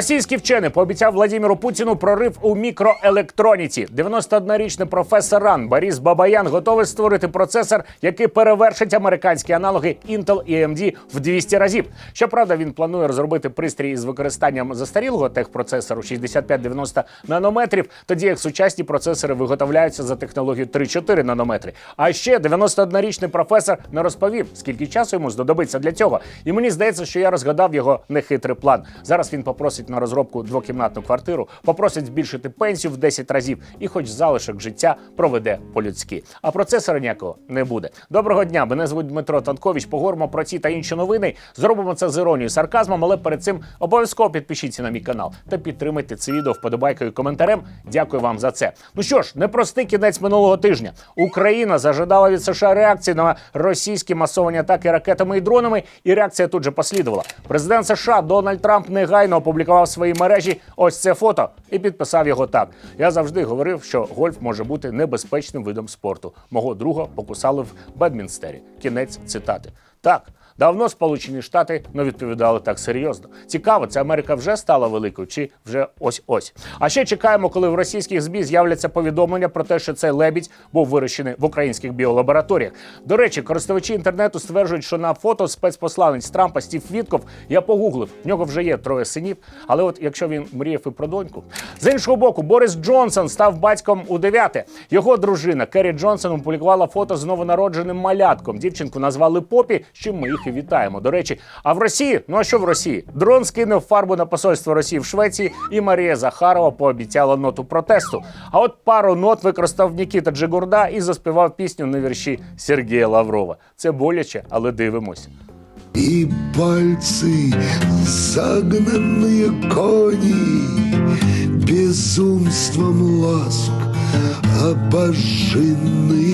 Російський вчений пообіцяв Владимиру Путіну прорив у мікроелектроніці. 91-річний професор РАН Борис Бабаян готовий створити процесор, який перевершить американські аналоги Intel і AMD в 200 разів. Щоправда, він планує розробити пристрій із використанням застарілого техпроцесору 65-90 нанометрів, тоді як сучасні процесори виготовляються за технологією 3-4 нанометри. А ще 91-річний професор не розповів, скільки часу йому знадобиться для цього. І мені здається, що я розгадав його нехитрий план. Зараз він попросить на розробку двокімнатну квартиру, попросить збільшити пенсію в 10 разів і, хоч залишок життя, проведе по-людськи. А процесора ніякого не буде. Доброго дня! Мене звуть Дмитро Танкович. Поговоримо про ці та інші новини. Зробимо це з іронією, сарказмом, але перед цим обов'язково підпишіться на мій канал та підтримайте це відео вподобайкою і коментарем. Дякую вам за це. Ну що ж, непростий кінець минулого тижня. Україна зажадала від США реакції на російські масовані атаки ракетами і дронами, і реакція тут же послідувала. Президент США Дональд Трамп негайно опублікував в своїй мережі ось це фото і підписав його так. Я завжди говорив, що гольф може бути небезпечним видом спорту. Мого друга покусали в Бедмінстері. Кінець цитати. Так. Давно Сполучені Штати не відповідали так серйозно. Цікаво, це Америка вже стала великою чи вже ось ось. А ще чекаємо, коли в російських ЗМІ з'являться повідомлення про те, що цей лебідь був вирощений в українських біолабораторіях. До речі, користувачі інтернету стверджують, що на фото спецпосланець Трампа Стів Вітков я погуглив. В нього вже є троє синів. Але от якщо він мріяв і про доньку, з іншого боку, Борис Джонсон став батьком у дев'яте. Його дружина Керрі Джонсон опублікувала фото з новонародженим малятком. Дівчинку назвали Попі, чим ми їх і вітаємо. До речі, а в Росії, ну а що в Росії? Дрон скинув фарбу на посольство Росії в Швеції, і Марія Захарова пообіцяла ноту протесту. А от пару нот використав Нікіта Джигурда і заспівав пісню на вірші Сергія Лаврова. Це боляче, але дивимось. И пальцы, загнанные кони, Безумством ласк обожжены.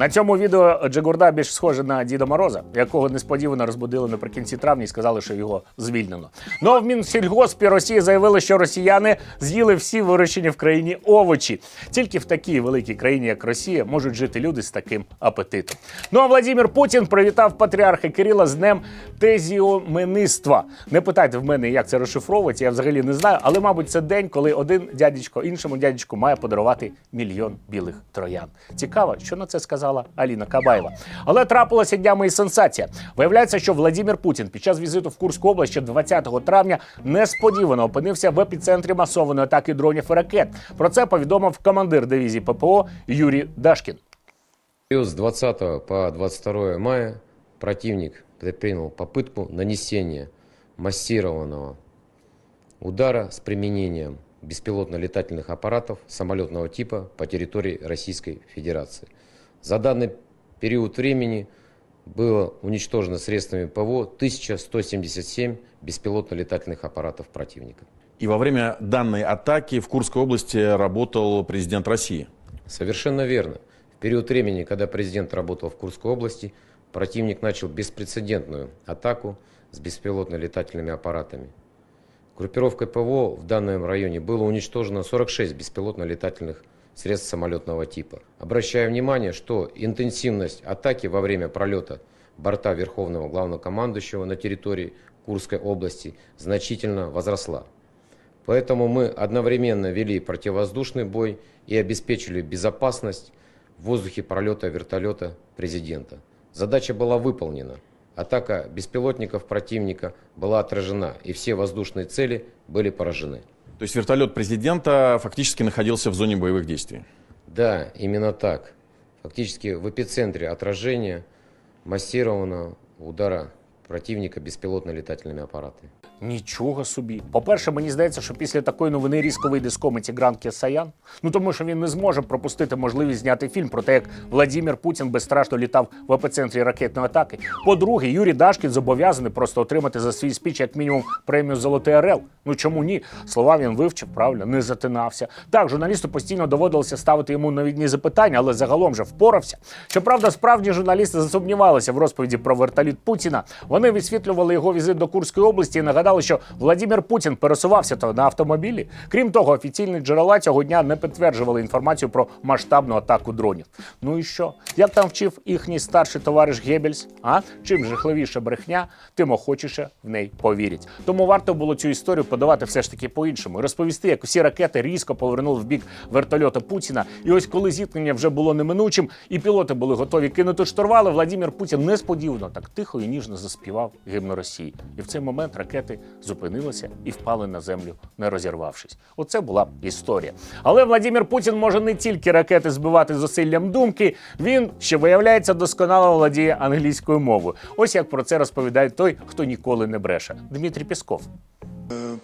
на цьому відео Джигурда більш схоже на Діда Мороза, якого несподівано розбудили наприкінці травня і сказали, що його звільнено. Ну а в Мінсільгоспі Росії заявили, що росіяни з'їли всі вирощені в країні овочі. Тільки в такій великій країні, як Росія, можуть жити люди з таким апетитом. Ну а Владимир Путін привітав патріарха Кирила з днем тезіомениства. Не питайте в мене, як це розшифровується, я взагалі не знаю, але, мабуть, це день, коли один дядечко іншому дядечку має подарувати мільйон білих троян. Цікаво, що на це сказала Аліна Кабаєва. Але трапилася днями і сенсація. Виявляється, що Владимир Путін під час візиту в Курську область ще 20 травня несподівано опинився в епіцентрі масованої атаки дронів і ракет. Про це повідомив командир дивізії ППО Юрій Дашкін. с 20 по 22 мая противник предпринял попытку нанесения массированного удара с применением беспилотно-летательных аппаратов самолетного типа по территории Российской Федерации. За данный период времени было уничтожено средствами ПВО 1177 беспилотно-летательных аппаратов противника. И во время данной атаки в Курской области работал президент России. Совершенно верно. В период времени, когда президент работал в Курской области, противник начал беспрецедентную атаку с беспилотно-летательными аппаратами. Группировкой ПВО в данном районе было уничтожено 46 беспилотно-летательных средств самолетного типа. Обращаю внимание, что интенсивность атаки во время пролета борта Верховного Главнокомандующего на территории Курской области значительно возросла. Поэтому мы одновременно вели противовоздушный бой и обеспечили безопасность в воздухе пролета вертолета президента. Задача была выполнена. Атака беспилотников противника была отражена, и все воздушные цели были поражены. То есть вертолет президента фактически находился в зоне боевых действий. Да, именно так. Фактически в эпицентре отражения массированного удара противника беспилотно-летательными аппаратами. Нічого собі. По-перше, мені здається, що після такої новини різко вийде з комиті Гранд Кесаян. Ну тому що він не зможе пропустити можливість зняти фільм про те, як Владимир Путін безстрашно літав в епицентрі ракетної атаки. По-друге, Юрій Дашкін зобов'язаний просто отримати за свій спіч як мінімум премію Золотий Орел. Ну чому ні? Слова він вивчив, правильно, не затинався. Так, журналісту постійно доводилося ставити йому новідні запитання, але загалом же впорався. Щоправда, справжні журналісти засумнівалися в розповіді про вертоліт Путіна. Вони Вони висвітлювали його візит до Курської області і нагадали, що Владимир Путін пересувався то на автомобілі. Крім того, офіційні джерела цього дня не підтверджували інформацію про масштабну атаку дронів. Ну і що? Як там вчив їхній старший товариш Геббельс? А чим жахливіша брехня, тим охочіше в неї повірять. Тому варто було цю історію подавати все ж таки по-іншому і розповісти, як усі ракети різко повернули в бік вертольота Путіна. І ось коли зіткнення вже було неминучим, і пілоти були готові кинути штурвали, Владимир Путін несподівано так тихо і ніжно заспівав гімн Росії. І в цей момент ракети зупинилися і впали на землю, не розірвавшись. Оце була історія. Але Владимир Путін може не тільки ракети збивати зусиллям думки, він ще виявляється досконало володіє англійською мовою. Ось як про це розповідає той, хто ніколи не бреше. Дмитрій Пісков.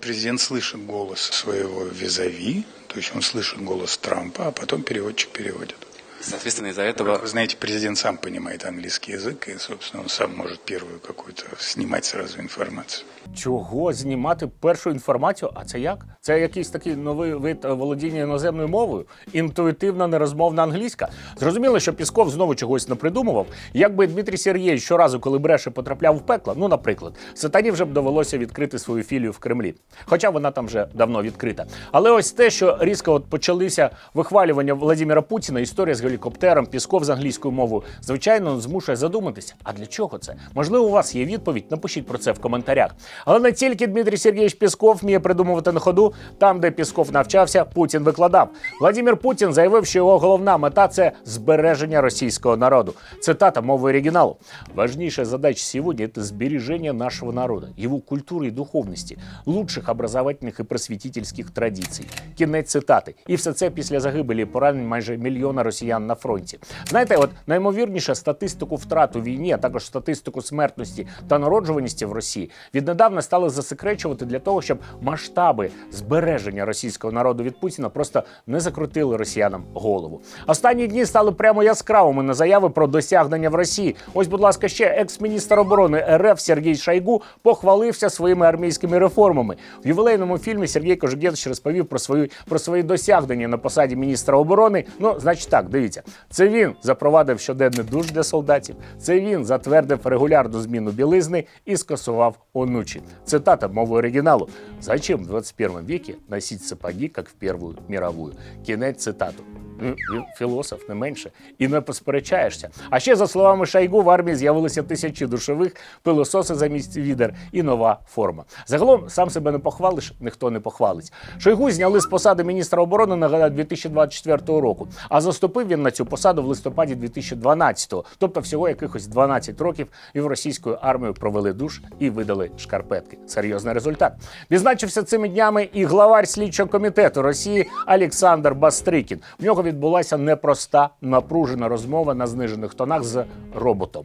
Президент слышит голос своего визави, то есть он слышит голос Трампа, а потом переводчик переводит. Соответственно, из-за этого Вы знаете, президент сам понимает английский язык, и, собственно, он сам может первую какую-то снимать сразу информацию. Чого знімати першу інформацію? А це як? Це якийсь такий новий вид е, володіння іноземною мовою, інтуїтивна нерозмовна англійська. Зрозуміло, що Пісков знову чогось не придумував. Якби Дмитрій Сергійович щоразу, коли бреше, потрапляв в пекло, ну, наприклад, сатані вже б довелося відкрити свою філію в Кремлі. Хоча вона там вже давно відкрита. Але ось те, що різко от почалися вихвалювання Владимира Путіна, історія з гелікоптером, Пісков з англійською мовою, звичайно, змушує задуматися. А для чого це? Можливо, у вас є відповідь? Напишіть про це в коментарях. Але не тільки Дмитрій Сергійович Пісков вміє придумувати на ходу. Там, де Пісков навчався, Путін викладав. Владимир Путін заявив, що його головна мета це збереження російського народу. Цитата мови оригіналу. Важнейшая задача сегодня – это сбережение нашего народа, его культуры и духовности, лучших образовательних і просвітительських традицій. Кінець цитати. І все це після загибелі і поранень майже мільйона росіян на фронті. Знаєте, от наймовірніше статистику втрат у війні, а також статистику смертності та народжуваності в Росії віднедавна стали засекречувати для того, щоб масштаби збереження російського народу від Путіна просто не закрутили росіянам голову. Останні дні стали прямо яскравими на заяви про досягнення в Росії. Ось, будь ласка, ще екс-міністр оборони РФ Сергій Шайгу похвалився своїми армійськими реформами. В ювілейному фільмі Сергій Кожегєвич розповів про свої про свої досягнення на посаді міністра оборони. Ну, значить, так, дивіться, це він запровадив щоденний душ для солдатів. Це він затвердив регулярну зміну білизни і скасував онучі. Цитата мови оригіналу: Зачем в 21 веке носить сапоги, як в Першу мірову? Кінець цитату. Він філософ не менше і не посперечаєшся. А ще за словами Шайгу, в армії з'явилися тисячі душових, пилососи замість відер і нова форма. Загалом сам себе не похвалиш, ніхто не похвалить. Шойгу зняли з посади міністра оборони нагадаю 2024 року. А заступив він на цю посаду в листопаді 2012-го. Тобто всього якихось 12 років і в російською армією провели душ і видали шкарпетки. Серйозний результат. Відзначився цими днями і главар слідчого комітету Росії Олександр Бастрикін. В нього відбулася непроста напружена розмова на знижених тонах з роботом.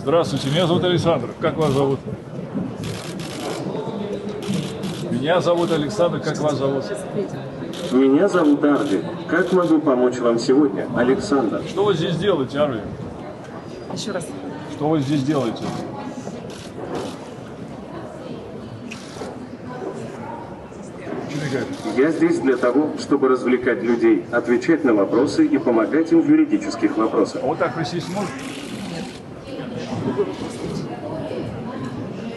Здравствуйте, меня зовут Александр. Как вас зовут? Меня зовут Александр. Как вас зовут? Меня зовут Арви. Как могу помочь вам сегодня, Александр? Что вы здесь делаете, Арви? Еще раз. Что вы здесь делаете? Я здесь для того, чтобы развлекать людей, отвечать на вопросы и помогать им в юридических вопросах. А вот так присесть можешь?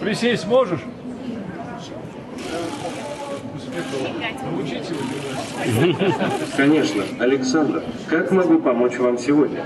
Присесть можешь? Конечно, Александр, как могу помочь вам сегодня?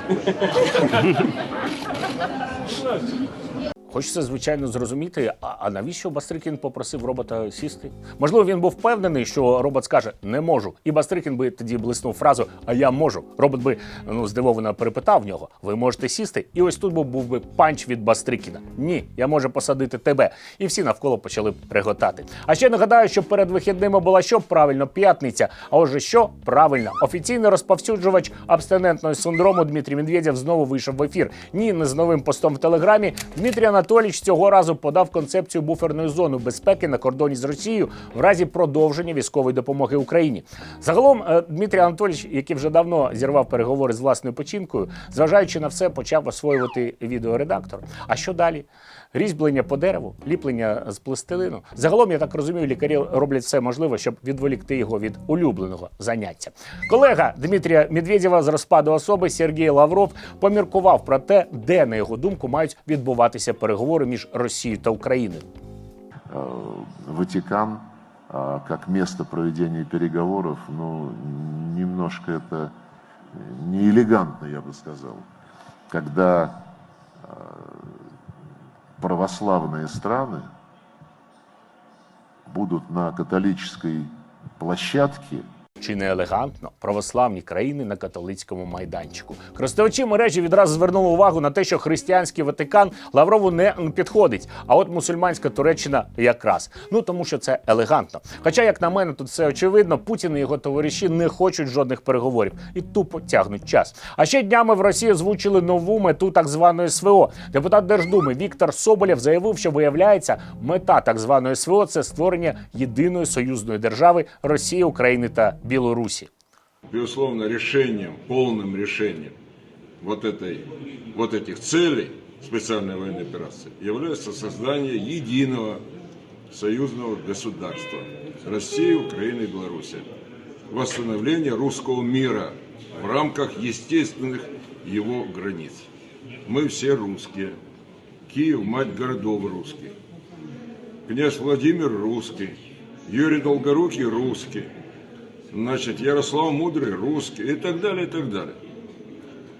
Хочеться, звичайно, зрозуміти, а, а навіщо Бастрикін попросив робота сісти? Можливо, він був впевнений, що робот скаже не можу. І Бастрикін би тоді блиснув фразу А я можу. Робот би ну здивовано перепитав нього: Ви можете сісти? І ось тут був, був би панч від Бастрикіна. Ні, я можу посадити тебе. І всі навколо почали б реготати. А ще нагадаю, що перед вихідними була що правильно п'ятниця. А отже, що правильно, офіційний розповсюджувач абстинентного синдрому Дмитрій Медведєв знову вийшов в ефір. Ні, не з новим постом в телеграмі. Дмитрій Анатолійович цього разу подав концепцію буферної зони безпеки на кордоні з Росією в разі продовження військової допомоги Україні. Загалом е, Дмитрій Анатолійович, який вже давно зірвав переговори з власною починкою, зважаючи на все, почав освоювати відеоредактор. А що далі? Різьблення по дереву, ліплення з пластилину. Загалом, я так розумію, лікарі роблять все можливе, щоб відволікти його від улюбленого заняття. Колега Дмитрія Медведєва з розпаду особи Сергій Лавров поміркував про те, де на його думку мають відбуватися переговори переговори між Росією та Україною. Э, Ватикан а, как место проведения переговоров, ну, немножко это неэлегантно, я бы сказал. Когда э, православные страны будут на католической площадке Чи не елегантно православні країни на католицькому майданчику? Користувачі мережі відразу звернули увагу на те, що християнський Ватикан Лаврову не підходить. А от мусульманська Туреччина якраз. Ну тому що це елегантно. Хоча, як на мене, тут все очевидно, Путін і його товариші не хочуть жодних переговорів і тупо тягнуть час. А ще днями в Росії озвучили нову мету так званої СВО. Депутат Держдуми Віктор Соболєв заявив, що виявляється, мета так званої СВО це створення єдиної союзної держави Росії, України та Білорусі. безусловно, решением, полным решением вот, этой, вот этих целей специальной военной операции является создание единого союзного государства России, Украины и Беларуси. Восстановление русского мира в рамках естественных его границ. Мы все русские. Киев – мать городов русских. Князь Владимир русский. Юрий Долгорукий русский значит, Ярослав Мудрый русский и так далее, и так далее.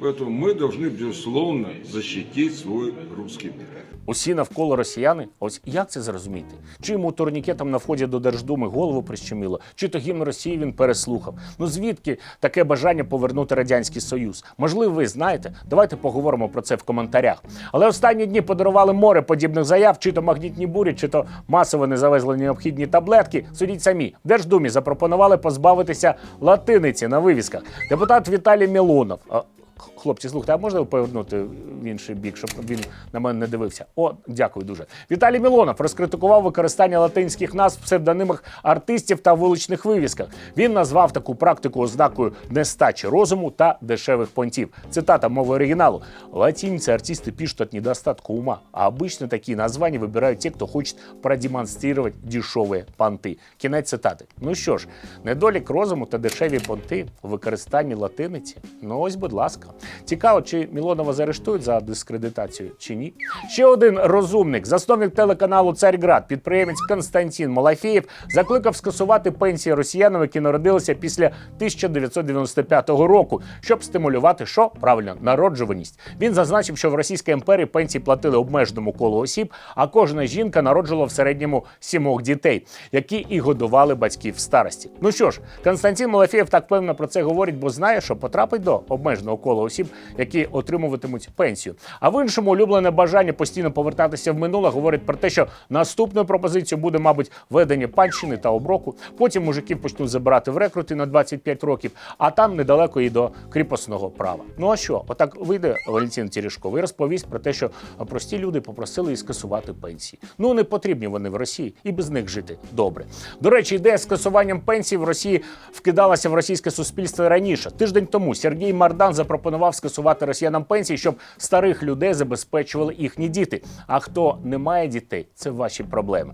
Поэтому мы должны, безусловно, защитить свой русский мир. Усі навколо росіяни. Ось як це зрозуміти? Чи йому турнікетом на вході до Держдуми голову прищемило, чи то гімн Росії він переслухав. Ну звідки таке бажання повернути радянський союз? Можливо, ви знаєте? Давайте поговоримо про це в коментарях. Але останні дні подарували море подібних заяв, чи то магнітні бурі, чи то масово не завезли необхідні таблетки. Судіть самі. В Держдумі запропонували позбавитися латиниці на вивісках. Депутат Віталій Мілонов. а, Хлопці, слухайте, а можна повернути в інший бік, щоб він на мене не дивився? О, дякую дуже. Віталій Мілонов розкритикував використання латинських назв в псевдонимах артистів та вуличних вивісках. Він назвав таку практику ознакою нестачі розуму та дешевих понтів. Цитата мови оригіналу: латинцы артисты пишут от недостатка ума, а обычно такие названия выбирают те, кто хочет продемонстрировать дешевые понти. Кінець цитати. Ну що ж, недолік розуму та дешеві понти у використанні латиниці. Ну ось, будь ласка. Цікаво, чи Мілонова заарештують за дискредитацію чи ні. Ще один розумник, засновник телеканалу Царьград, підприємець Константин Малафєєв, закликав скасувати пенсії росіянам, які народилися після 1995 року, щоб стимулювати що правильно народжуваність. Він зазначив, що в Російській імперії пенсії платили обмеженому колу осіб, а кожна жінка народжувала в середньому сімох дітей, які і годували батьків в старості. Ну що ж, Константин Малафєєв так певно про це говорить, бо знає, що потрапить до обмеженого кола осіб, які отримуватимуть пенсію. А в іншому улюблене бажання постійно повертатися в минуле говорить про те, що наступною пропозицією буде, мабуть, ведення панщини та оброку. Потім мужиків почнуть забирати в рекрути на 25 років, а там недалеко і до кріпосного права. Ну а що? Отак вийде Валентин Терешков і розповість про те, що прості люди попросили її скасувати пенсії. Ну не потрібні вони в Росії і без них жити добре. До речі, ідея з скасуванням пенсій в Росії вкидалася в російське суспільство раніше. Тиждень тому Сергій Мардан запропонував скасувати росіянам пенсії, щоб старих людей забезпечували їхні діти. А хто не має дітей, це ваші проблеми.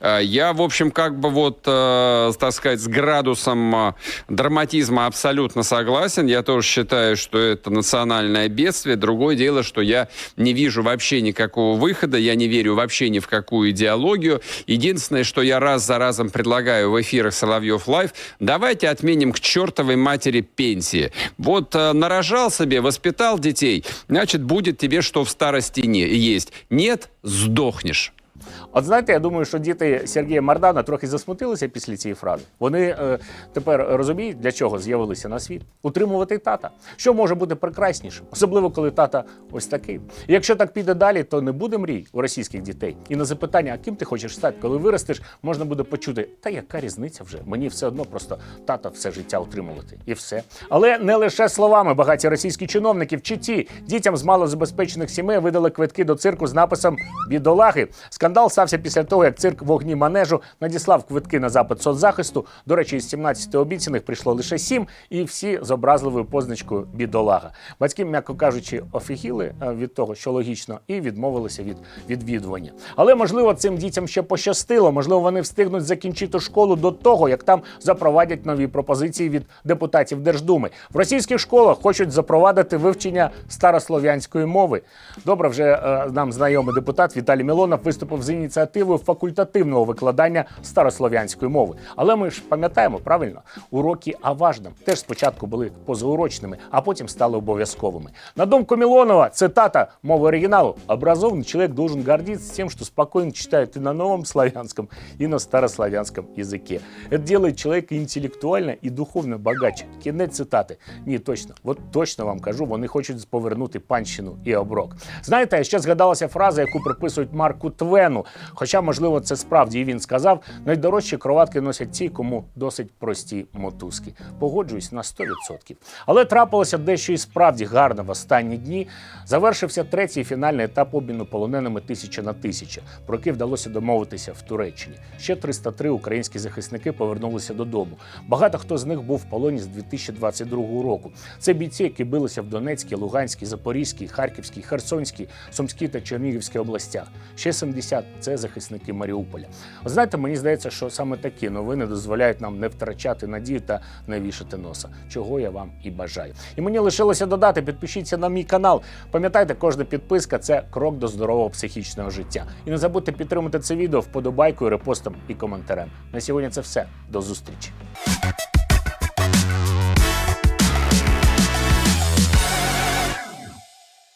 Э, Я, в общем, как бы вот, э, так сказать, с градусом э, драматизма абсолютно согласен. Я тоже считаю, что это национальное бедствие. Другое дело, что я не вижу вообще никакого выхода, я не верю вообще ни в какую идеологию. Единственное, что я раз за разом предлагаю в эфирах Соловьев Лайв, давайте отменим к чертовой матери пенсии. Вот нарожал себе, воспитал детей, значит, будет тебе что в старости не есть. Нет, сдохнешь. От знаєте, я думаю, що діти Сергія Мардана трохи засмутилися після цієї фрази. Вони е, тепер розуміють, для чого з'явилися на світ. Утримувати тата. Що може бути прекрасніше, особливо коли тата ось такий. І якщо так піде далі, то не буде мрій у російських дітей. І на запитання, а ким ти хочеш стати, коли виростеш, можна буде почути, та яка різниця вже? Мені все одно просто тата все життя утримувати. І все. Але не лише словами багаті російські чиновники в Читі дітям з малозабезпечених сімей видали квитки до цирку з написом Бідолаги. Скандал став стався після того, як цирк вогні манежу надіслав квитки на запит соцзахисту. До речі, із 17 обіцяних прийшло лише 7, і всі з образливою позначкою бідолага. Батьки, м'яко кажучи, офігіли е, від того, що логічно, і відмовилися від відвідування. Але можливо цим дітям ще пощастило. Можливо, вони встигнуть закінчити школу до того, як там запровадять нові пропозиції від депутатів Держдуми. В російських школах хочуть запровадити вивчення старослов'янської мови. Добре, вже е, нам знайомий депутат Віталій Мілонов виступив з ініціативою факультативного викладання старослов'янської мови. Але ми ж пам'ятаємо правильно, уроки Аважнам теж спочатку були позаурочними, а потім стали обов'язковими. На думку Милонова, цитата мови оригиналу: образованный человек должен гордиться тем, что спокойно читает и на новом славянском, и на старославянском языке. Это делает человека інтелектуально і духовно багатше. Кінець цитати. Ні, точно, от точно вам кажу, вони хочуть повернути панщину і оброк. Знаєте, ще згадалася фраза, яку приписують Марку Твену. Хоча, можливо, це справді і він сказав: найдорожчі кроватки носять ті, кому досить прості мотузки. Погоджуюсь на 100%. Але трапилося дещо і справді гарно в останні дні. Завершився третій фінальний етап обміну полоненими тисяча на тисяча, про який вдалося домовитися в Туреччині. Ще 303 українські захисники повернулися додому. Багато хто з них був в полоні з 2022 року. Це бійці, які билися в Донецькій, Луганській, Запорізькій, Харківській, Херсонській, Сумській та Чернігівській областях. Ще 70 – це захисники Маріуполя. Ви знаєте, мені здається, що саме такі новини дозволяють нам не втрачати надію та не вішати носа, чого я вам і бажаю. І мені лишилося додати: підпишіться на мій канал. Пам'ятайте, кожна підписка це крок до здорового психічного життя. І не забудьте підтримати це відео вподобайкою, репостом і коментарем. На сьогодні це все. До зустрічі.